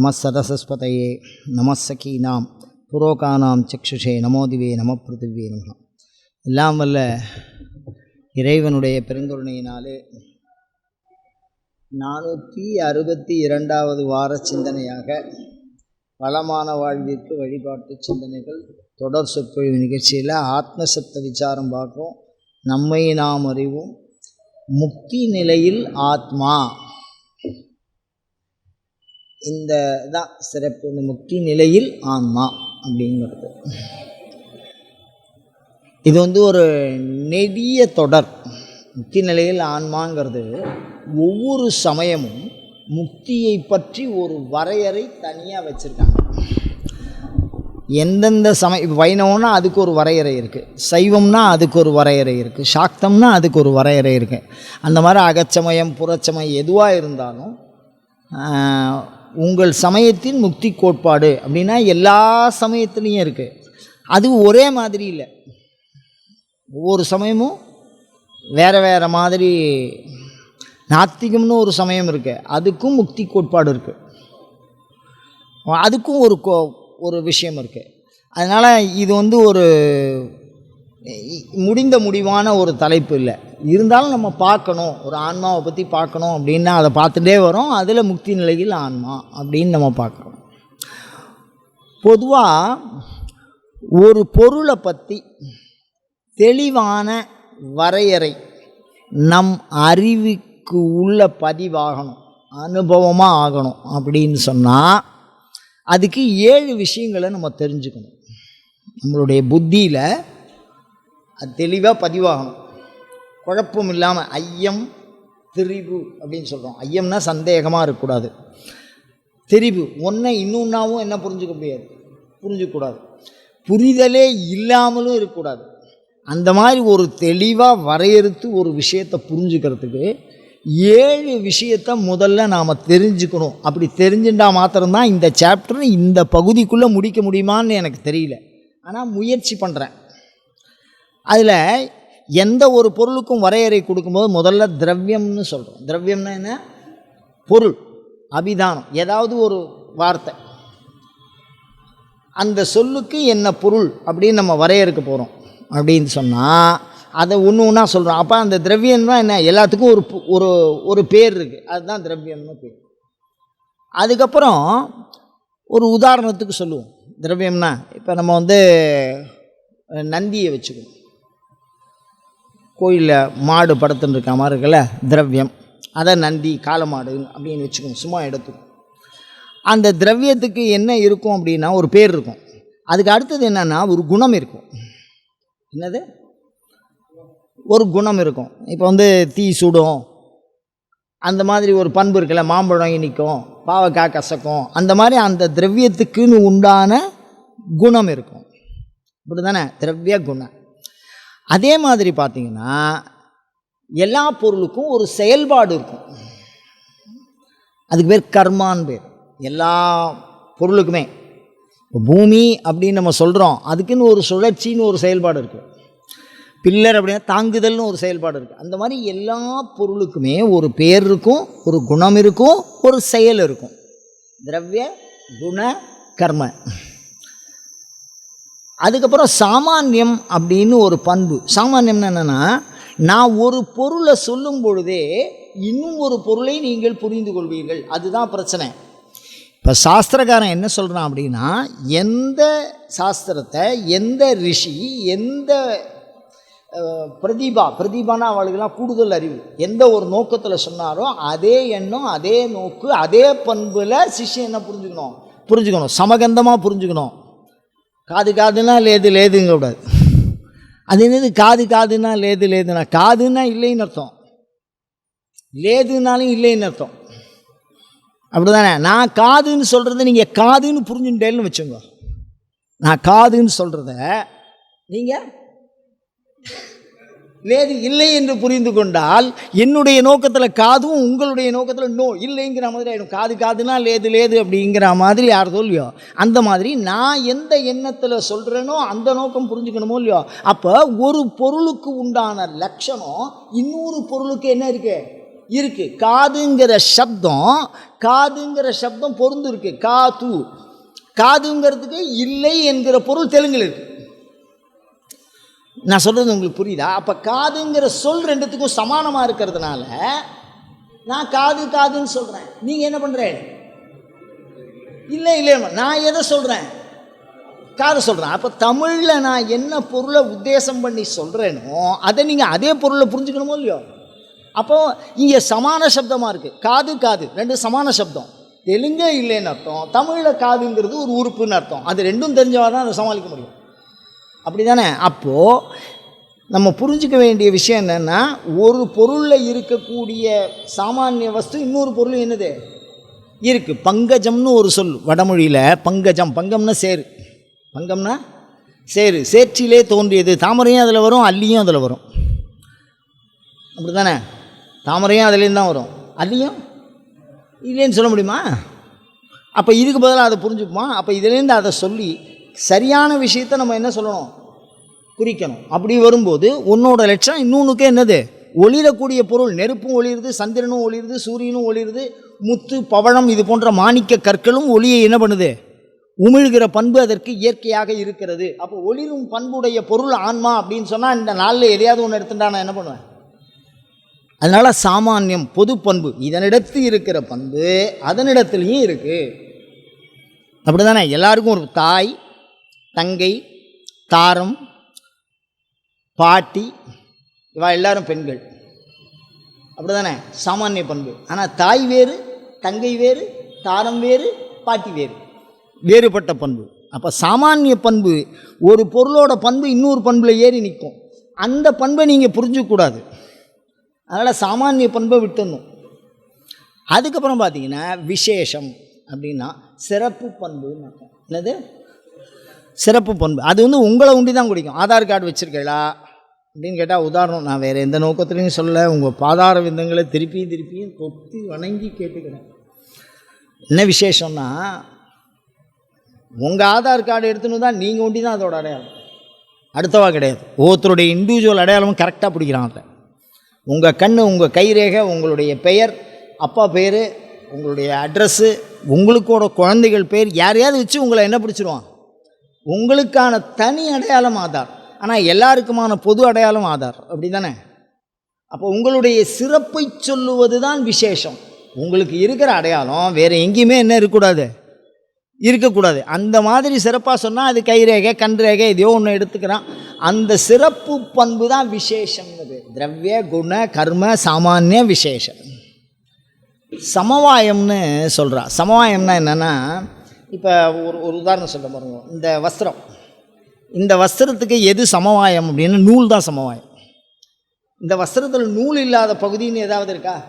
நமசரசஸ்பதையே நமசகீனாம் புரோகானாம் சக்ஷுஷே நமோதிவே நம பிருத்திவே நம எல்லாம் வல்ல இறைவனுடைய பெருங்கருணையினாலே நானூற்றி அறுபத்தி இரண்டாவது வார சிந்தனையாக வளமான வாழ்விற்கு வழிபாட்டு சிந்தனைகள் தொடர் சொற்பொழிவு நிகழ்ச்சியில் ஆத்மசத்த விசாரம் பார்க்குறோம். நம்மை நாம் அறிவோம். முக்தி நிலையில் ஆத்மா. இந்த தான் சிறப்பு இந்த முக்தி நிலையில் ஆன்மா அப்படிங்கிறது. இது வந்து ஒரு நெடிய தொடர். முக்தி நிலையில் ஆன்மாங்கிறது ஒவ்வொரு சமயமும் முக்தியை பற்றி ஒரு வரையறை தனியாக வச்சுருக்காங்க. எந்தெந்த சமய இப்போ வைணவம்னா அதுக்கு ஒரு வரையறை இருக்குது சைவம்னா அதுக்கு ஒரு வரையறை இருக்குது சாக்தம்னா அதுக்கு ஒரு வரையறை இருக்குது அந்த மாதிரி அகச்சமயம் புறச்சமயம் எதுவாக இருந்தாலும் உங்கள் சமயத்தின் முக்தி கோட்பாடு அப்படின்னா எல்லா சமயத்துலேயும் இருக்குது அது ஒரே மாதிரி இல்லை. ஒவ்வொரு சமயமும் வேறு வேறு மாதிரி நாத்திகம்னு ஒரு சமயம் இருக்குது அதுக்கும் முக்தி கோட்பாடு இருக்குது அதுக்கும் ஒரு கோ ஒரு விஷயம் இருக்குது அதனால் இது வந்து ஒரு முடிந்த முடிவான ஒரு தலைப்பு இல்லை. இருந்தாலும் நம்ம பார்க்கணும். ஒரு ஆன்மாவை பற்றி பார்க்கணும் அப்படின்னா அதை பார்த்துட்டே வரோம். அதில் முக்தி நிலையில் ஆன்மா அப்படின்னு நம்ம பார்க்குறோம். பொதுவாக ஒரு பொருளை பற்றி தெளிவான வரையறை நம் அறிவுக்கு உள்ள பதிவாகணும். அனுபவமாக ஆகணும் அப்படின்னு சொன்னால் அதுக்கு ஏழு விஷயங்களை நம்ம தெரிஞ்சுக்கணும். நம்மளுடைய புத்தியில் அது தெளிவாக பதிவாகணும். குழப்பம் இல்லாமல் ஐயம் திரிவு அப்படின்னு சொல்கிறோம் ஐயம்னா சந்தேகமாக இருக்கக்கூடாது. தெரிவு ஒன்றை இன்னொன்றாவும் என்ன புரிஞ்சுக்க முடியாது? புரிஞ்சுக்கூடாது புரிதலே இல்லாமலும் இருக்கக்கூடாது. அந்த மாதிரி ஒரு தெளிவாக வரையறுத்து ஒரு விஷயத்தை புரிஞ்சுக்கிறதுக்கு ஏழு விஷயத்தை முதல்ல நாம் தெரிஞ்சுக்கணும். அப்படி தெரிஞ்சுட்டா மாத்திரம்தான் இந்த சாப்டர் இந்த பகுதிக்குள்ளே முடிக்க முடியுமான்னு எனக்கு தெரியல. ஆனால் முயற்சி பண்ணுறேன் அதில் எந்த ஒரு பொருளுக்கும் வரையறை கொடுக்கும்போது முதல்ல திரவியம்னு சொல்கிறோம் திரவியம்னா என்ன? பொருள் அபிதானம் ஏதாவது ஒரு வார்த்தை. அந்த சொல்லுக்கு என்ன பொருள் அப்படின்னு நம்ம வரையறுக்க போகிறோம் அப்படின்னு சொன்னால் அதை ஒன்று ஒன்றா சொல்கிறோம் அப்போ அந்த திரவியம்னா என்ன? எல்லாத்துக்கும் ஒரு ஒரு ஒரு பேர் இருக்குது அதுதான் திரவியம்னு பேர். அதுக்கப்புறம் ஒரு உதாரணத்துக்கு சொல்லுவோம். திரவியம்னா இப்போ நம்ம வந்து நந்தியை வச்சுக்கணும். கோயிலில் மாடு படுத்துன்னு இருக்க மாதிரி இருக்குல்ல திரவியம். அதை நந்தி காளமாடு அப்படின்னு வச்சுக்கோங்க சும்மா எடுத்துக்கும். அந்த திரவியத்துக்கு என்ன இருக்கும் அப்படின்னா ஒரு பேர் இருக்கும். அதுக்கு அடுத்தது என்னென்னா ஒரு குணம் இருக்கும். என்னது? ஒரு குணம் இருக்கும். இப்போ வந்து தீ சுடும். அந்த மாதிரி ஒரு பண்பு இருக்குல்ல மாம்பழம் இனிக்கும் பாவக்காய் கசக்கும். அந்த மாதிரி அந்த திரவியத்துக்குன்னு உண்டான குணம் இருக்கும். இப்படி தானே திரவிய குணம். அதே மாதிரி பார்த்திங்கன்னா எல்லா பொருளுக்கும் ஒரு செயல்பாடு இருக்கும். அதுக்கு பேர் கர்மான்னு பேர். எல்லா பொருளுக்குமே. இப்போ பூமி அப்படின்னு நம்ம சொல்கிறோம் அதுக்குன்னு ஒரு சுழற்சின்னு ஒரு செயல்பாடு இருக்குது பில்லர் அப்படின்னா தாங்குதல்னு ஒரு செயல்பாடு இருக்குது அந்த மாதிரி எல்லா பொருளுக்குமே ஒரு பேர் இருக்கும் ஒரு குணம் இருக்கும் ஒரு செயல் இருக்கும். திரவிய குண கர்ம. அதுக்கப்புறம் சாமானியம் அப்படின்னு ஒரு பண்பு. சாமானியம்னு என்னென்னா நான் ஒரு பொருளை சொல்லும் பொழுதே இன்னும் ஒரு பொருளை நீங்கள் புரிந்து கொள்வீர்கள். அதுதான் பிரச்சனை. இப்போ சாஸ்திரக்காரன் என்ன சொல்கிறான் அப்படின்னா எந்த சாஸ்திரத்தை எந்த ரிஷி எந்த பிரதிபா பிரதிபானா அவளுக்கெல்லாம் கூடுதல் அறிவு. எந்த ஒரு நோக்கத்தில் சொன்னாரோ அதே எண்ணம் அதே நோக்கு அதே பண்பில் சிஷ்யம் என்ன புரிஞ்சுக்கணும்? புரிஞ்சுக்கணும். சமகந்தமாக புரிஞ்சுக்கணும். காது காதுன்னா லேது லேதுங்க கூடாது. அது என்னது? காது காதுன்னா லேது லேதுனா காதுன்னா இல்லைன்னு அர்த்தம். லேதுனாலும் இல்லைன்னு அர்த்தம். அப்படிதானே? நான் காதுன்னு சொல்கிறத நீங்கள் காதுன்னு புரிஞ்சுட்டேன்னு வச்சுங்க நான் காதுன்னு சொல்கிறத நீங்கள் லேது இல்லை என்று புரிந்து கொண்டால் என்னுடைய நோக்கத்தில் காதும் உங்களுடைய நோக்கத்தில் நோ இல்லைங்கிற மாதிரி ஆகிடும் காது காதுனா லேது லேது அப்படிங்கிற மாதிரி யார் சொல்லியோ அந்த மாதிரி நான் எந்த எண்ணத்தில் சொல்கிறேனோ அந்த நோக்கம் புரிஞ்சுக்கணுமோ இல்லையோ அப்போ ஒரு பொருளுக்கு உண்டான லட்சணம் இன்னொரு பொருளுக்கு என்ன இருக்கு? இருக்குது காதுங்கிற சப்தம் காதுங்கிற சப்தம் பொருந்து இருக்குது காது. காதுங்கிறதுக்கு இல்லை என்கிற பொருள் தெலுங்கில் இருக்குது நான் சொல்கிறது உங்களுக்கு புரியுதா? அப்போ காதுங்கிற சொல் ரெண்டுத்துக்கும் சமானமாக இருக்கிறதுனால நான் காது காதுன்னு சொல்கிறேன் நீங்கள் என்ன பண்ணுறேன் இல்லை இல்லை நான் எதை சொல்கிறேன் காதை சொல்கிறேன் அப்போ தமிழில் நான் என்ன பொருளை உத்தேசம் பண்ணி சொல்கிறேனோ அதை நீங்கள் அதே பொருளை புரிஞ்சுக்கணுமோ இல்லையோ? அப்போது இங்கே சமான சப்தமாக இருக்குது காது காது. ரெண்டு சமான சப்தம். தெலுங்கே இல்லைன்னு அர்த்தம் தமிழில் காதுங்கிறது ஒரு உறுப்புன்னு அர்த்தம். அது ரெண்டும் தெரிஞ்சவா தான் அதை சமாளிக்க முடியும். அப்படி தானே அப்போது நம்ம புரிஞ்சுக்க வேண்டிய விஷயம் என்னென்னா ஒரு பொருளில் இருக்கக்கூடிய சாமானிய வஸ்து இன்னொரு பொருள் என்னது? இருக்குது பங்கஜம்னு ஒரு சொல் வடமொழியில். பங்கஜம் பங்கம்னா சேரு பங்கம்னா சேரு சேற்றிலே தோன்றியது. தாமரையும் அதில் வரும் அல்லியும் அதில் வரும். அப்படி தானே தாமரையும் அதுலேருந்து தான் வரும். அல்லியும்? இல்லைன்னு சொல்ல முடியுமா? அப்போ இதுக்கு பதிலாக அதை புரிஞ்சுப்போம் அப்போ இதுலேருந்து அதை சொல்லி சரியான விஷயத்தை நம்ம என்ன சொல்லணும்? குறிக்கணும். அப்படி வரும்போது உன்னோட லட்சம் இன்னொன்றுக்கு என்னது? ஒளிரக்கூடிய பொருள். நெருப்பும் ஒளிருது சந்திரனும் ஒளிருது சூரியனும் ஒளிருது முத்து பவழம் இது போன்ற மாணிக்க கற்களும் ஒளியை என்ன பண்ணுது? உமிழ்கிற பண்பு அதற்கு இயற்கையாக இருக்கிறது. அப்போ ஒளிரும் பண்புடைய பொருள் ஆன்மா அப்படின்னு சொன்னால் இந்த நாளில் எதையாவது ஒன்று எடுத்துட்டா நான் என்ன பண்ணுவேன்? அதனால் சாமானியம் பொது பண்பு இதனிடத்து இருக்கிற பண்பு அதனிடத்துலையும் இருக்குது அப்படி தானே எல்லாருக்கும் ஒரு தாய் தங்கை தாரம் பாட்டி இவா எல்லாரும் பெண்கள். அப்படி தானே சாமானிய பண்பு. ஆனால் தாய் வேறு தங்கை வேறு தாரம் வேறு பாட்டி வேறு. வேறுபட்ட பண்பு. அப்போ சாமானிய பண்பு ஒரு பொருளோட பண்பு இன்னொரு பண்பில் ஏறி நிற்கும். அந்த பண்பை நீங்கள் புரிஞ்சுக்கூடாது அதனால் சாமானிய பண்பை விட்டுடணும் அதுக்கப்புறம் பார்த்தீங்கன்னா விசேஷம் அப்படின்னா சிறப்பு பண்புன்னு என்னது? சிறப்பு பண்பு அது வந்து உங்களை உண்டி தான் குடிக்கும். ஆதார் கார்டு வச்சுருக்கீங்களா? அப்படின்னு கேட்டால் உதாரணம் நான் வேறு எந்த நோக்கத்துலையும் சொல்ல உங்கள் பாதார விந்தங்களை திருப்பியும் திருப்பியும் தொத்தி வணங்கி கேட்டுக்கிறேன். என்ன விசேஷம்னா உங்கள் ஆதார் கார்டு எடுத்துன்னு தான் நீங்கள் ஒண்டி தான் அதோட அடையாளம். அடுத்தவா கிடையாது. ஒவ்வொருத்தருடைய இண்டிவிஜுவல் அடையாளமும் கரெக்டாக பிடிக்கிறான் உங்கள் கண் உங்கள் கைரேகை உங்களுடைய பெயர் அப்பா பேர் உங்களுடைய அட்ரஸ்ஸு உங்களுக்கோட குழந்தைகள் பேர் யாரையாவது வச்சு உங்களை என்ன பிடிச்சிருவான்? உங்களுக்கான தனி அடையாளம் ஆதார். ஆனால் எல்லாருக்குமான பொது அடையாளம் ஆதார். அப்படி தானே அப்போ உங்களுடைய சிறப்பை சொல்லுவது தான் விசேஷம். உங்களுக்கு இருக்கிற அடையாளம் வேறு எங்கேயுமே என்ன இருக்கக்கூடாது? இருக்கக்கூடாது. அந்த மாதிரி சிறப்பாக சொன்னால் அது கைரேகை கண் ரேகை எதையோ ஒன்று எடுத்துக்கிறான். அந்த சிறப்பு பண்பு தான் விசேஷங்கிறது திரவிய குண கர்ம சாமானிய விசேஷம். சமவாயம்னு சொல்கிறா சமவாயம்னா என்னென்னா இப்போ ஒரு ஒரு உதாரணம் சொல்ல பாருங்க. இந்த வஸ்திரம். இந்த வஸ்திரத்துக்கு எது சமவாயம் அப்படின்னு நூல் தான் சமவாயம். இந்த வஸ்திரத்தில் நூல் இல்லாத பகுதின்னு ஏதாவது இருக்கா?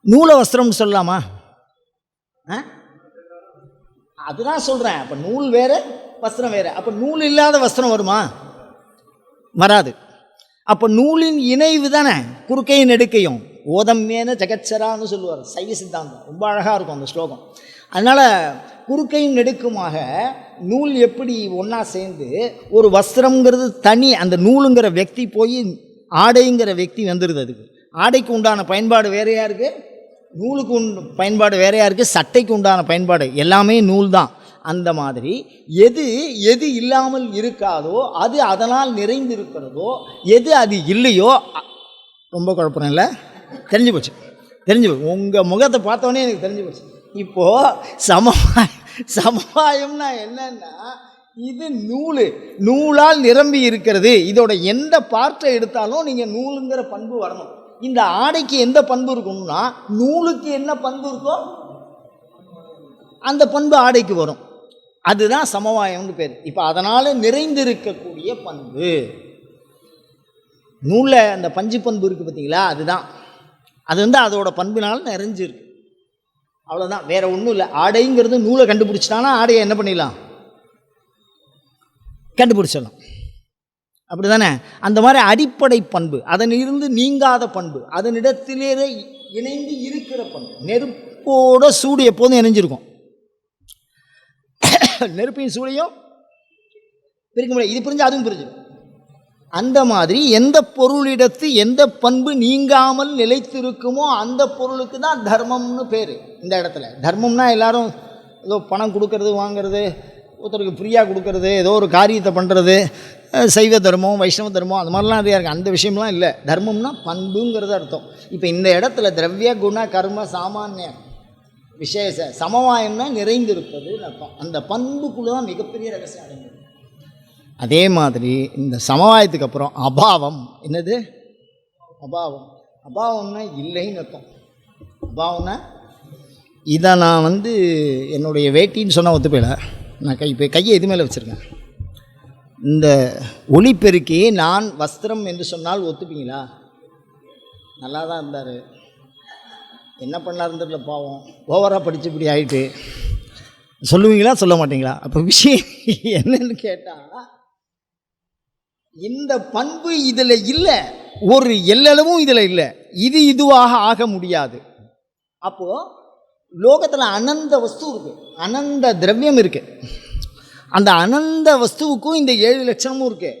நூலை வஸ்திரம்னு சொல்லலாமா? ஆ? அதுதான் சொல்கிறேன் அப்போ நூல் வேறு வஸ்திரம் வேறு. அப்போ நூல் இல்லாத வஸ்திரம் வருமா? வராது. அப்போ நூலின் இணைவு தானே? குறுக்கையும் நெடுக்கையும். ஓதம்யேன ஜெகச்சரான்னு சொல்லுவார். சைவ சித்தாந்தம். ரொம்ப அழகாக இருக்கும் அந்த ஸ்லோகம். அதனால் குறுக்கையும் நெடுக்குமாக நூல் எப்படி ஒன்றா சேர்ந்து ஒரு வஸ்திரங்கிறது தனி அந்த நூலுங்கிற வக்தி போய் ஆடைங்கிற व्यक्ति வந்துடுது அதுக்கு. ஆடைக்கு உண்டான பயன்பாடு வேறையாக இருக்குது நூலுக்கு உண் பயன்பாடு வேறையாக இருக்குது சட்டைக்கு உண்டான பயன்பாடு. எல்லாமே நூல் தான். அந்த மாதிரி எது எது இல்லாமல் இருக்காதோ அது அதனால் நிறைந்திருக்கிறதோ எது அது இல்லையோ ரொம்ப குழப்பம் இல்லை? தெரிஞ்சு போச்சு தெரிஞ்சு போச்சு உங்கள் முகத்தை பார்த்தோன்னே எனக்கு தெரிஞ்சு போச்சு இப்போது சமவாய சமவாயம்னா என்னன்னா இது நூல். நூலால் நிரம்பி இருக்கிறது. இதோட எந்த பார்ட்டை எடுத்தாலும் நீங்கள் நூலுங்கிற பண்பு வரணும். இந்த ஆடைக்கு எந்த பண்பு இருக்கணும்னா நூலுக்கு என்ன பண்பு இருக்கோ அந்த பண்பு ஆடைக்கு வரும். அதுதான் சமவாயம்னு பேர். இப்போ அதனால் நிறைந்திருக்கக்கூடிய பண்பு. நூலில் அந்த பஞ்சு பண்பு இருக்குது பார்த்தீங்களா அதுதான். அது வந்து அதோட பண்பினால் நிறைஞ்சிருக்கு. அவ்வளோதான் வேற ஒன்றும் இல்லை. ஆடைங்கிறது நூலை கண்டுபிடிச்சிட்டானா ஆடையை என்ன பண்ணிடலாம்? கண்டுபிடிச்சிடலாம். அப்படி தானே அந்த மாதிரி அடிப்படை பண்பு அதனிருந்து நீங்காத பண்பு அதனிடத்திலே இணைந்து இருக்கிற பண்பு. நெருப்போட சூடு எப்போதும் இணைஞ்சிருக்கும். நெருப்பின் சூடையும் பிரிக்க முடியாது. இது பிரிஞ்சு அதுவும் பிரிஞ்சிடும். அந்த மாதிரி எந்த பொருளிடத்து எந்த பண்பு நீங்காமல் நிலைத்திருக்குமோ அந்த பொருளுக்கு தான் தர்மம்னு பேர் இந்த இடத்துல. தர்மம்னா எல்லாரும் ஏதோ பணம் கொடுக்கறது வாங்குறது ஒருத்தருக்கு ஃப்ரீயாக கொடுக்கறது ஏதோ ஒரு காரியத்தை பண்ணுறது சைவ தர்மம் வைஷ்ணவ தர்மம் அந்த மாதிரிலாம் நிறையா இருக்குது அந்த விஷயம்லாம் இல்லை. தர்மம்னா பண்புங்கிறது அர்த்தம். இப்போ இந்த இடத்துல திரவிய குண கர்ம சாமானிய விசேஷ சமவாயம்னா நிறைந்திருப்பதுன்னு அர்த்தம். அந்த பண்புக்குள்ளே தான் மிகப்பெரிய ரகசியம் அடங்குது அதே மாதிரி இந்த சமவாயத்துக்கு அப்புறம் அபாவம். என்னது? அபாவம். அபாவம்னா இல்லைன்னு அர்த்தம். அபாவம்னா இதை நான் வந்து என்னுடைய வேட்டின்னு சொன்னால் ஒத்துப்பையில நான் கை இப்போ கையை எது மேலே வச்சுருக்கேன். இந்த ஒளிப்பெருக்கி நான் வஸ்திரம் என்று சொன்னால் ஒத்துப்பீங்களா? நல்லா தான் இருந்தார். என்ன பண்ணாருன்னு தெரியல பாவம். ஓவராக படித்து இப்படி ஆகிட்டு சொல்லுவீங்களா? சொல்ல மாட்டீங்களா? அப்போ விஷயம் என்னன்னு கேட்டால் இந்த பண்பு இதில் இல்லை. ஒரு எல்லளவும் இதில் இல்லை. இது இதுவாக ஆக முடியாது. அப்போது லோகத்தில் அனந்த வஸ்து இருக்குது அனந்த திரவியம் இருக்கு. அந்த அனந்த வஸ்துவுக்கும் இந்த ஏழு லட்சணமும் இருக்கு.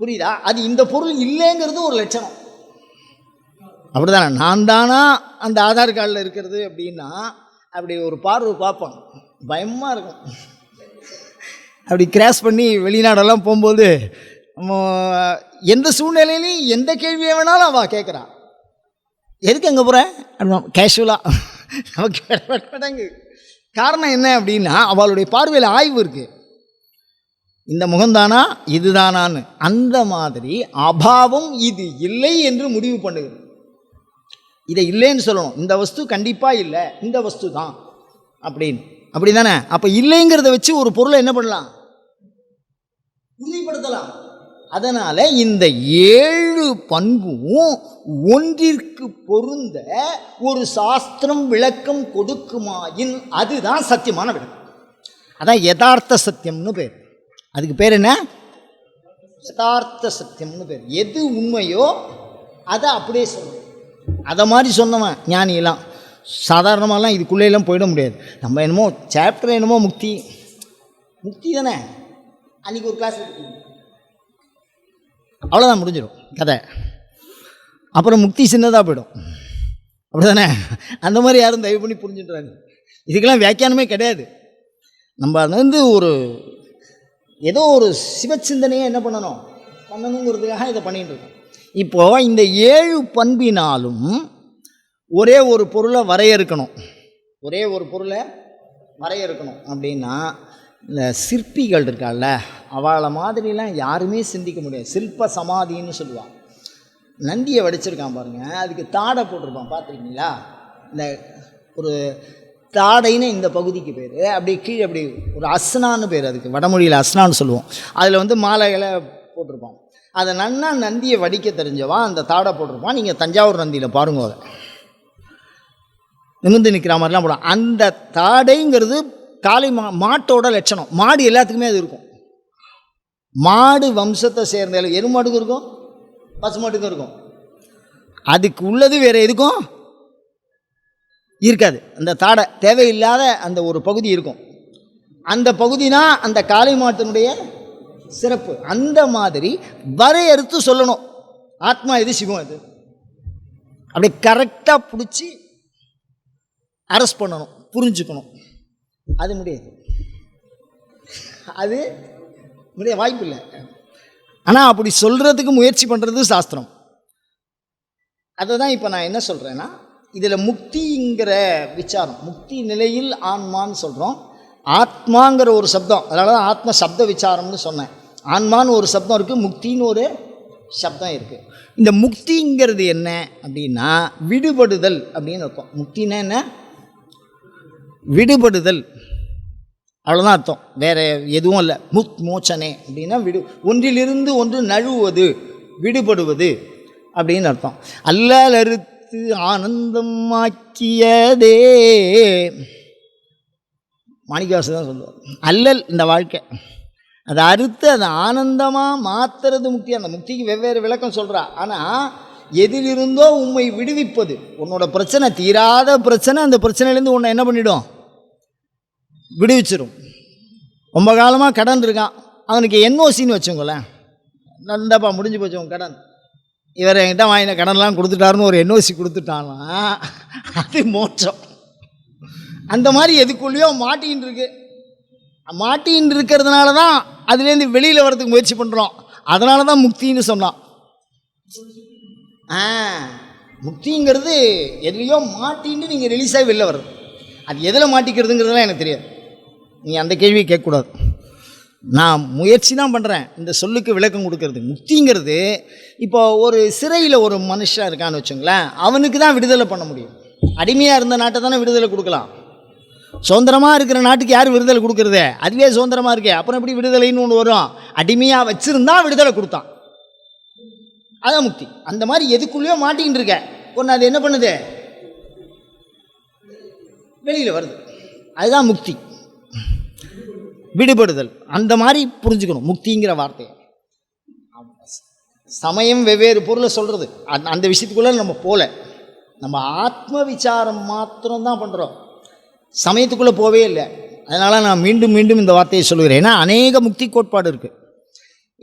புரியுதா? அது இந்த பொருள் இல்லைங்கிறது ஒரு லட்சணம். அப்படிதானே? நான் தானா அந்த ஆதார் கார்டில் இருக்கிறது அப்படின்னா அப்படி ஒரு பார்வை பார்ப்போம் பயமாக இருக்கும். அப்படி கிராஸ் பண்ணி வெளிநாடெல்லாம் போகும்போது எந்த சூழ்நிலையிலையும் எந்த கேள்வியை வேணாலும் அவள் கேட்குறான் எதுக்கு அங்கே போகிறேன் கேஷுவலாக நமக்கு காரணம் என்ன அப்படின்னா அவளுடைய பார்வையில் ஆய்வு இருக்குது இந்த முகம்தானா? இதுதானான்னு. அந்த மாதிரி அபாவம் இது இல்லை என்று முடிவு பண்ணுது இதை இல்லைன்னு சொல்லணும். இந்த வஸ்து கண்டிப்பாக இல்லை. இந்த வஸ்து தான் அப்படின்னு. அப்படி தானே அப்போ இல்லைங்கிறத வச்சு ஒரு பொருளை என்ன பண்ணலாம்? உறுதிப்படுத்தலாம். அதனால் இந்த ஏழு பண்பும் ஒன்றிற்கு பொருந்த ஒரு சாஸ்திரம் விளக்கம் கொடுக்குமாயின் அதுதான் சத்தியமான விளக்கம். அதான் யதார்த்த சத்தியம்னு பேர். அதுக்கு பேர் என்ன? யதார்த்த சத்தியம்னு பேர். எது உண்மையோ அதை அப்படியே சொல்லணும் அதை மாதிரி சொன்னவன் ஞானியெல்லாம். சாதாரணமாகலாம் இதுக்குள்ளேயெல்லாம் போயிட முடியாது. நம்ம என்னமோ சாப்டர் என்னமோ முக்தி. முக்தி தானே? அன்றைக்கி ஒரு கிளாஸ் அவ்வளோதான் முடிஞ்சிடும் கதை. அப்புறம் முக்தி சின்னதாக போயிடும். அப்படி தானே அந்த மாதிரி யாரும் தயவு பண்ணி புரிஞ்சுட்டுறாங்க இதுக்கெல்லாம் வியாக்கியானமே கிடையாது. நம்ம அது வந்து ஒரு ஏதோ ஒரு சிவச்சிந்தனையை என்ன பண்ணணும்? பண்ணணுங்கிறதுக்காக இதை பண்ணிகிட்டு இருக்கோம். இப்போது இந்த ஏழு பண்பினாலும் ஒரே ஒரு பொருளை வரையறுக்கணும். ஒரே ஒரு பொருளை வரையறுக்கணும் அப்படின்னா இந்த சிற்பிகள் இருக்கால்ல அவளை மாதிரிலாம் யாருமே சிந்திக்க முடியாது. சிற்ப சமாதின்னு சொல்லுவாள் நந்தியை வடிச்சிருக்கான் பாருங்கள் அதுக்கு தாடை போட்டிருப்பான் பார்த்துருக்கீங்களா? இந்த ஒரு தாடைன்னு இந்த பகுதிக்கு பேர். அப்படி கீழே அப்படி ஒரு அஸ்னான்னு பேர் அதுக்கு. வடமொழியில் அஸ்னான்னு சொல்லுவோம். அதில் வந்து மாலைகளை போட்டிருப்பான். அதை நன்னா நந்தியை வடிக்க தெரிஞ்சவா? அந்த தாடை போட்டிருப்பான். நீங்கள் தஞ்சாவூர் நந்தியில் பாருங்க அதை நிமிர்ந்து நிற்கிற மாதிரிலாம் போடும். அந்த தாடைங்கிறது காளை மா மாட்டோட லட்சணம். மாடு எல்லாத்துக்குமே அது இருக்கும். மாடு வம்சத்தை சேர்ந்த எருமாட்டுக்கும் இருக்கும் பசுமாட்டுக்கும் இருக்கும். அதுக்கு உள்ளது வேறு எதுக்கும் இருக்காது. அந்த தாடை தேவையில்லாத அந்த ஒரு பகுதி இருக்கும். அந்த பகுதினா அந்த காளை மாட்டினுடைய சிறப்பு. அந்த மாதிரி வரையறுத்து சொல்லணும். ஆத்மா எது சிவம் எது? அப்படியே கரெக்டாக பிடிச்சி அரெஸ்ட் பண்ணணும் புரிஞ்சுக்கணும். அது முடியாது. அது முடிய வாய்ப்பு இல்லை. ஆனால் அப்படி சொல்கிறதுக்கு முயற்சி பண்ணுறது சாஸ்திரம். அதை தான் இப்போ நான் என்ன சொல்கிறேன்னா இதில் முக்திங்கிற விசாரம் முக்தி நிலையில் ஆன்மான்னு சொல்கிறோம் ஆத்மாங்கிற ஒரு சப்தம் அதனால தான் ஆத்ம சப்த விசாரம்னு சொன்னேன். ஆன்மான்னு ஒரு சப்தம் இருக்குது முக்தின்னு ஒரு சப்தம் இருக்குது இந்த முக்திங்கிறது என்ன அப்படின்னா விடுபடுதல் அப்படின்னு இருக்கும் முக்தின்னா என்ன? விடுபடுதல். அவ்வளோதான் அர்த்தம். வேறு எதுவும் இல்லை. முக் மோச்சனே அப்படின்னா விடு ஒன்றிலிருந்து ஒன்று நழுவுவது விடுபடுவது அப்படின்னு அர்த்தம். அல்லல் அறுத்து ஆனந்தம் ஆக்கியதே. மாணிக்கவாசு தான் சொல்லுவார். அல்லல் இந்த வாழ்க்கை. அதை அறுத்து அதை ஆனந்தமாக மாத்துறது முக்தி. அந்த முக்திக்கு வெவ்வேறு விளக்கம் சொல்கிறா ஆனால் எதிலிருந்தோ உம்மை விடுவிப்பது. உன்னோட பிரச்சனை தீராத பிரச்சனை. அந்த பிரச்சனையிலேருந்து உன்னை என்ன பண்ணிவிடும் விடுவிச்சிரும். ரொம்ப காலமாக கடன் இருக்கான். அவனுக்கு என்ஓசின்னு வச்சுங்களேன் நந்தாப்பா முடிஞ்சு போச்சு உன் கடன். இவர் என்கிட்ட வாங்கின கடன்லாம் கொடுத்துட்டாருன்னு ஒரு என்ஓசி கொடுத்துட்டானா? அது மோட்சம். அந்த மாதிரி எதுக்குள்ளேயோ மாட்டின்னு இருக்கு. மாட்டின்னு இருக்கிறதுனால தான் அதுலேருந்து வெளியில் வரதுக்கு முயற்சி பண்ணுறோம் அதனால தான் முக்தின்னு சொன்னான். ஆ முக்திங்கிறது எதுலேயோ மாட்டின்னு நீங்கள் ரிலீஸாகி வெளில வருது அது எதில் மாட்டிக்கிறதுங்கிறதுலாம் எனக்கு தெரியாது. நீ அந்த கேள்வியை கேட்கக்கூடாது. நான் முயற்சி தான் பண்ணுறேன் இந்த சொல்லுக்கு விளக்கம் கொடுக்கறது முக்திங்கிறது இப்போ ஒரு சிறையில் ஒரு மனுஷன் இருக்கான்னு வச்சுங்களேன் அவனுக்கு தான் விடுதலை பண்ண முடியும். அடிமையாக இருந்த நாட்டை தானே விடுதலை கொடுக்கலாம். சுதந்திரமாக இருக்கிற நாட்டுக்கு யார் விடுதலை கொடுக்குறது? அதுவே சுதந்திரமாக இருக்கே. அப்புறம் எப்படி விடுதலைன்னு ஒன்று வரும்? அடிமையாக வச்சுருந்தா விடுதலை கொடுத்தான். அதான் முக்தி. அந்த மாதிரி எதுக்குள்ளேயோ மாட்டிக்கிட்டு இருக்க. ஒன்று அது என்ன பண்ணுது? வெளியில் வருது. அதுதான் முக்தி. விடுபடுதல். அந்த மாதிரி புரிஞ்சுக்கணும் முக்திங்கிற வார்த்தையை. சமயம் வெவ்வேறு பொருளை சொல்கிறது அந்த அந்த விஷயத்துக்குள்ளே நம்ம போகல நம்ம ஆத்ம விசாரம் மாத்திரம்தான் பண்ணுறோம் சமயத்துக்குள்ளே போவே இல்லை. அதனால் நான் மீண்டும் மீண்டும் இந்த வார்த்தையை சொல்லுகிறேன். ஏன்னா அநேக முக்தி கோட்பாடு இருக்குது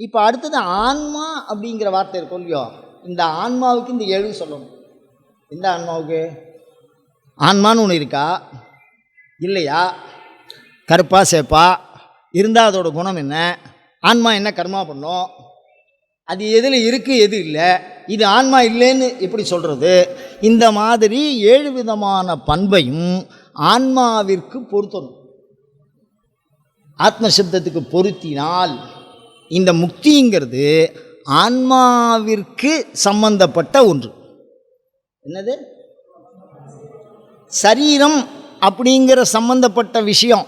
இப்போ அடுத்தது ஆன்மா அப்படிங்கிற வார்த்தை இருக்கும் இல்லையோ? இந்த ஆன்மாவுக்கு இந்த எழு சொல்லணும். இந்த ஆன்மாவுக்கு? ஆன்மான்னு ஒன்று இருக்கா? இல்லையா? கருப்பா சேப்பா? இருந்தால் அதோட குணம் என்ன? ஆன்மா என்ன கர்மா பண்ணும்? அது எதில் இருக்குது எது இல்லை? இது ஆன்மா இல்லைன்னு எப்படி சொல்கிறது இந்த மாதிரி ஏழு விதமான பண்பையும் ஆன்மாவிற்கு பொருத்தணும். ஆத்மசப்தத்துக்கு பொருத்தினால் இந்த முக்திங்கிறது ஆன்மாவிற்கு சம்பந்தப்பட்ட ஒன்று. என்னது? சரீரம் அப்படிங்கிற சம்பந்தப்பட்ட விஷயம்.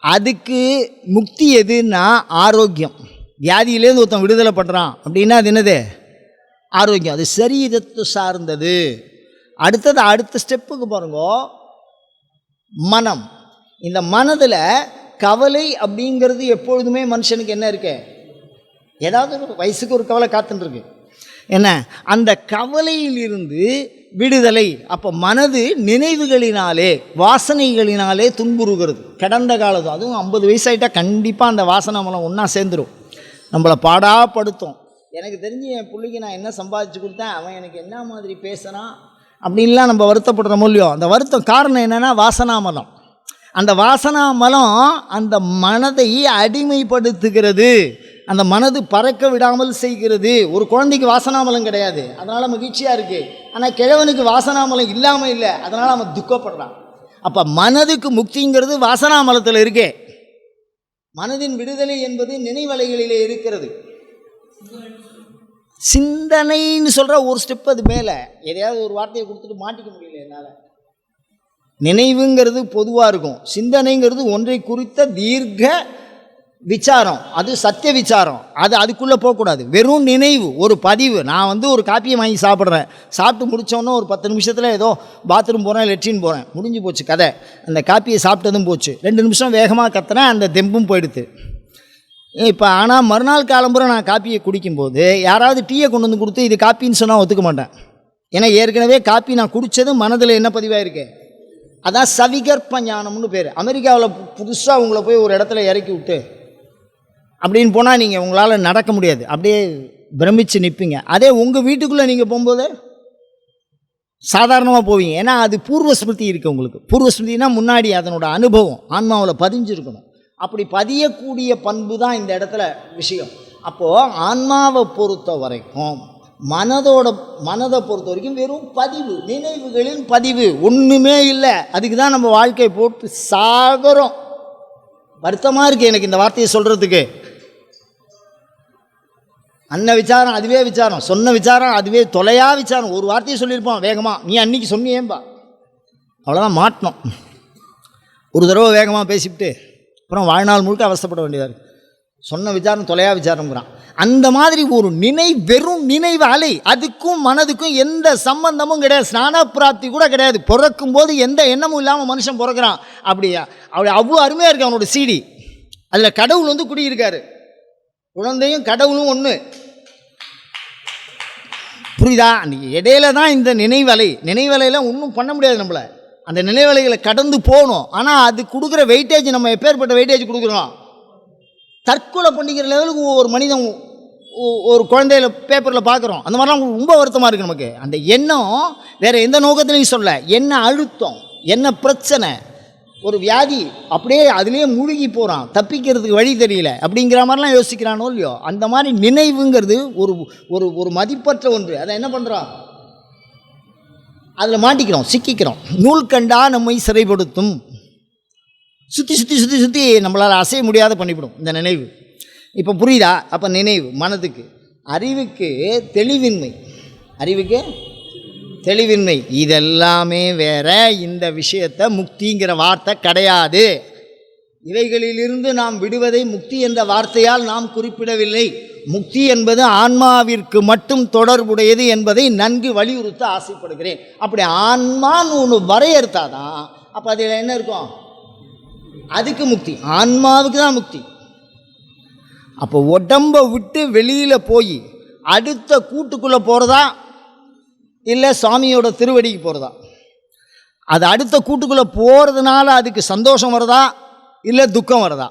அதுக்கு முக்தி எதுன்னா ஆரோக்கியம். வியாதியிலேருந்து ஒருத்தன் விடுதலை பண்ணுறான் அப்படின்னா அது என்னது? ஆரோக்கியம். அது சரீரத்தை சார்ந்தது. அடுத்தது அடுத்த ஸ்டெப்புக்கு பாருங்க. மனம். இந்த மனதில் கவலை அப்படிங்கிறது எப்பொழுதுமே மனுஷனுக்கு என்ன இருக்கு? ஏதாவது ஒரு வயசுக்கு ஒரு கவலை காத்துட்டுருக்கு என்ன? அந்த கவலையிலிருந்து விடுதலை. அப்போ மனது நினைவுகளினாலே வாசனைகளினாலே துன்புறுகிறது. கடந்த காலத்தும் அதுவும் ஐம்பது வயசாயிட்டா கண்டிப்பாக அந்த வாசனை மனம் ஒன்றா சேர்ந்துடும் நம்மளை பாடாப்படுத்தும் எனக்கு தெரிஞ்சு என் பிள்ளைக்கு நான் என்ன சம்பாதிச்சு கொடுத்தேன்? அவன் எனக்கு என்ன மாதிரி பேசுகிறான் அப்படின்லாம் நம்ம வருத்தப்படுற இல்லையோ? அந்த வருத்தம் காரணம் என்னென்னா வாசனாமலம் அந்த வாசனாமலம் அந்த மனதை அடிமைப்படுத்துகிறது. அந்த மனது பறக்க விடாமல் செய்கிறது. ஒரு குழந்தைக்கு வாசனாமலம் கிடையாது. அதனால் மகிழ்ச்சியாக இருக்குது ஆனால் கிழவனுக்கு வாசனாமலம் இல்லாமல் இல்லை. அதனால் அவன் துக்கப்படுறான். அப்போ மனதுக்கு முக்திங்கிறது வாசனாமலத்தில் இருக்கே. மனதின் விடுதலை என்பது நினைவலைகளிலே இருக்கிறது. சிந்தனைன்னு சொல்கிற ஒரு ஸ்டெப் அது மேலே. எதையாவது ஒரு வார்த்தையை கொடுத்துட்டு மாட்டிக்க முடியல என்னால். நினைவுங்கிறது பொதுவாக இருக்கும். சிந்தனைங்கிறது ஒன்றை குறித்த தீர்க்க விசாரம். அது சத்திய விசாரம். அது அதுக்குள்ளே போகக்கூடாது. வெறும் நினைவு ஒரு பதிவு. நான் வந்து ஒரு காப்பியை வாங்கி சாப்பிட்றேன். சாப்பிட்டு முடித்தோன்னே ஒரு பத்து நிமிஷத்தில் ஏதோ பாத்ரூம் போகிறேன் லெட்ரின் போகிறேன் முடிஞ்சு போச்சு கதை. அந்த காப்பியை சாப்பிட்டதும் போச்சு. ரெண்டு நிமிஷம் வேகமாக கத்துனேன் அந்த தெம்பும் போயிடுது. இப்போ ஆனால் மறுநாள் காலம்புற நான் காப்பியை குடிக்கும்போது யாராவது டீயை கொண்டு வந்து கொடுத்து இது காப்பின்னு சொன்னால் ஒத்துக்க மாட்டேன். ஏன்னா ஏற்கனவே காப்பி நான் குடித்ததும் மனதில் என்ன பதிவாயிருக்கு? அதான் சவிகற்ப ஞானம்னு பேர். அமெரிக்காவில் புதுசாக உங்களை போய் ஒரு இடத்துல இறக்கி விட்டு அப்படின்னு போனால் நீங்கள் உங்களால் நடக்க முடியாது. அப்படியே பிரமிச்சு நிற்பீங்க அதே உங்கள் வீட்டுக்குள்ளே நீங்கள் போகும்போது சாதாரணமாக போவீங்க. ஏன்னா அது பூர்வ ஸ்மிருதி இருக்குது உங்களுக்கு. பூர்வ ஸ்மிருதினா முன்னாடி அதனோட அனுபவம். ஆன்மாவில் பதிஞ்சிருக்கணும். அப்படி பதியக்கூடிய பண்பு தான் இந்த இடத்துல விஷயம். அப்போது ஆன்மாவை பொறுத்த வரைக்கும் மனதோட மனதை பொறுத்த வரைக்கும் வெறும் பதிவு. நினைவுகளின் பதிவு. ஒன்றுமே இல்லை. அதுக்கு தான் நம்ம வாழ்க்கையை போட்டு சாகரம் வருத்தமாக இருக்குது எனக்கு இந்த வார்த்தையை சொல்கிறதுக்கு அன்ன விசாரம் அதுவே விசாரம். சொன்ன விசாரம் அதுவே தொலையா விசாரம். ஒரு வார்த்தையை சொல்லியிருப்பான் வேகமாக நீ அன்னைக்கு சொன்னியேம்பா அவ்வளோதான் மாட்டினோம் ஒரு தடவை வேகமாக பேசிவிட்டு அப்புறம் வாழ்நாள் முழுக்க அவஸ்தைப்பட வேண்டியதாக இருக்குது சொன்ன விசாரம் தொலையா விசாரம்ங்கிறான். அந்த மாதிரி ஒரு நினை வெறும் நினைவு அலை அதுக்கும் மனதுக்கும் எந்த சம்பந்தமும் கிடையாது. ஸ்நான பிராப்தி கூட கிடையாது. பிறக்கும் போது எந்த எண்ணமும் இல்லாமல் மனுஷன் பிறக்கிறான். அப்படியா? அப்படி அவ்வளோ அருமையாக இருக்கு அவனோட சீடி அதில் கடவுள் வந்து குடியிருக்காரு. குழந்தையும் கடவுளும் ஒன்று புரியுதா? அந்த இடையில தான் இந்த நினைவலை. நினைவலையில் ஒன்றும் பண்ண முடியாது நம்மளை. அந்த நினைவலைகளை கடந்து போகணும். ஆனால் அது கொடுக்குற வெயிட்டேஜ் நம்ம எப்பேற்பட்ட வெயிட்டேஜ் கொடுக்குறோம்? தற்கொலை பண்ணிக்கிற லெவலுக்கு ஒரு மனிதன் ஒ- ஒரு குழந்தையில பேப்பரில் பார்க்குறோம் அந்த மாதிரிலாம் ரொம்ப வருத்தமாக இருக்குது நமக்கு. அந்த எண்ணம் வேறு எந்த நோக்கத்துலையும் சொல்ல என்ன அழுத்தம்? என்ன பிரச்சனை? ஒரு வியாதி அப்படியே அதுலேயே மூழ்கி போகிறான் தப்பிக்கிறதுக்கு வழி தெரியல. அப்படிங்கிற மாதிரிலாம் யோசிக்கிறானோ இல்லையோ? அந்த மாதிரி நினைவுங்கிறது ஒரு ஒரு ஒரு மதிப்பற்ற ஒன்று. அதை என்ன பண்ணுறோம் அதில் மாட்டிக்கிறோம் சிக்கிக்கிறோம். நூல் கண்டா நம்மை சிறைப்படுத்தும். சுற்றி சுற்றி சுற்றி சுற்றி நம்மளால் அசைய முடியாத பண்ணிவிடும் இந்த நினைவு. இப்போ புரியுதா? அப்போ நினைவு மனதுக்கு. அறிவுக்கு தெளிவின்மை. அறிவுக்கு தெளிவின்மை. இதெல்லாமே வேற இந்த விஷயத்தை முக்திங்கிற வார்த்தை கிடையாது. இவைகளிலிருந்து நாம் விடுவதை முக்தி என்ற வார்த்தையால் நாம் குறிப்பிடவில்லை. முக்தி என்பது ஆன்மாவிற்கு மட்டும் தொடர்புடையது என்பதை நன்கு வலியுறுத்த ஆசைப்படுகிறேன். அப்படி ஆன்மான்னு ஒன்று வரையறுத்தாதான் அப்போ அதில் என்ன இருக்கும்? அதுக்கு முக்தி. ஆன்மாவுக்கு தான் முக்தி. அப்போ உடம்பை விட்டு வெளியில் போய் அடுத்த கூட்டுக்குள்ளே போகிறதா இல்லை சாமியோட திருவடிக்கு போகிறதா அது அடுத்த கூட்டுக்குள்ளே போகிறதுனால அதுக்கு சந்தோஷம் வருதா? இல்லை துக்கம் வருதா?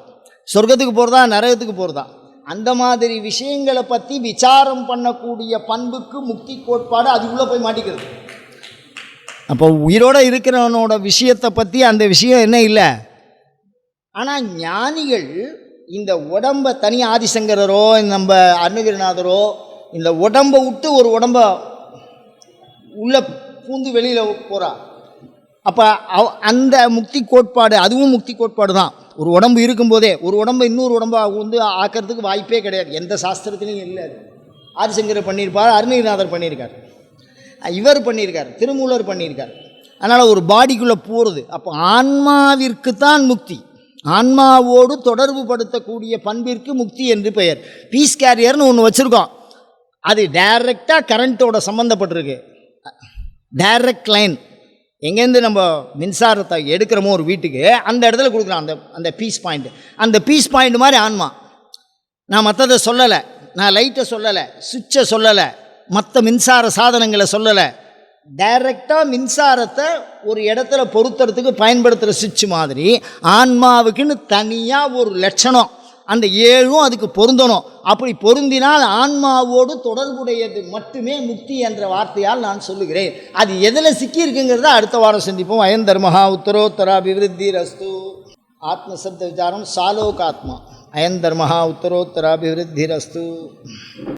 சொர்க்கத்துக்கு போகிறதா நரகத்துக்கு போகிறதா அந்த மாதிரி விஷயங்களை பற்றி விசாரம் பண்ணக்கூடிய பண்புக்கு முக்தி கோட்பாடு அதுக்குள்ளே போய் மாட்டிக்கிறது. அப்போ உயிரோடு இருக்கிறவனோட விஷயத்தை பற்றி அந்த விஷயம் என்ன இல்லை? ஆனால் ஞானிகள் இந்த உடம்பை தனி ஆதிசங்கரரோ நம்ம அருணகிரிநாதரோ இந்த உடம்பை விட்டு ஒரு உடம்ப உள்ளே பூந்து வெளியில் போகிறா அப்போ அவ- அந்த முக்தி கோட்பாடு அதுவும் முக்தி கோட்பாடு தான். ஒரு உடம்பு இருக்கும்போதே ஒரு உடம்பை இன்னொரு உடம்பை வந்து ஆக்கிறதுக்கு வாய்ப்பே கிடையாது. எந்த சாஸ்திரத்துலையும் இல்லை ஆதிசங்கர் பண்ணியிருப்பார் அருணகிரிநாதர் பண்ணியிருக்கார். இவர் பண்ணியிருக்கார் திருமூலர் பண்ணியிருக்கார். அதனால் ஒரு பாடிக்குள்ளே போகிறது அப்போ ஆன்மாவிற்கு தான் முக்தி. ஆன்மாவோடு தொடர்பு படுத்தக்கூடிய பண்பிற்கு முக்தி என்று பெயர். பீஸ் கேரியர்னு ஒன்று வச்சுருக்கோம். அது டைரெக்டாக கரண்ட்டோட சம்மந்தப்பட்டிருக்கு டைரக்ட் லைன் எங்கேருந்து நம்ம மின்சாரத்தை எடுக்கிறோமோ ஒரு வீட்டுக்கு அந்த இடத்துல கொடுக்குறோம் அந்த அந்த பீஸ் பாயிண்ட் அந்த பீஸ் பாயிண்ட் மாதிரி ஆன்மா. நான் மற்றதை சொல்லலை. நான் லைட்டை சொல்லலை சுவிட்சை சொல்லலை மற்ற மின்சார சாதனங்களை சொல்லலை. டைரெக்டாக மின்சாரத்தை ஒரு இடத்துல பொருத்துறதுக்கு பயன்படுத்துகிற சுவிட்ச் மாதிரி ஆன்மாவுக்குன்னு தனியாக ஒரு லட்சணம். அந்த ஏழும் அதுக்கு பொருந்தணும். அப்படி பொருந்தினால் ஆன்மாவோடு தொடர்புடையது மட்டுமே முக்தி என்ற வார்த்தையால் நான் சொல்லுகிறேன். அது எதில் சிக்கியிருக்குங்கிறத அடுத்த வாரம் சந்திப்போம். அயன் தர்மஹா உத்தரோத்தரா ரஸ்து. ஆத்மசப்த விசாரம் சாலோகாத்மா. அயன் தர்மஹா உத்தரோத்தரா ரஸ்து.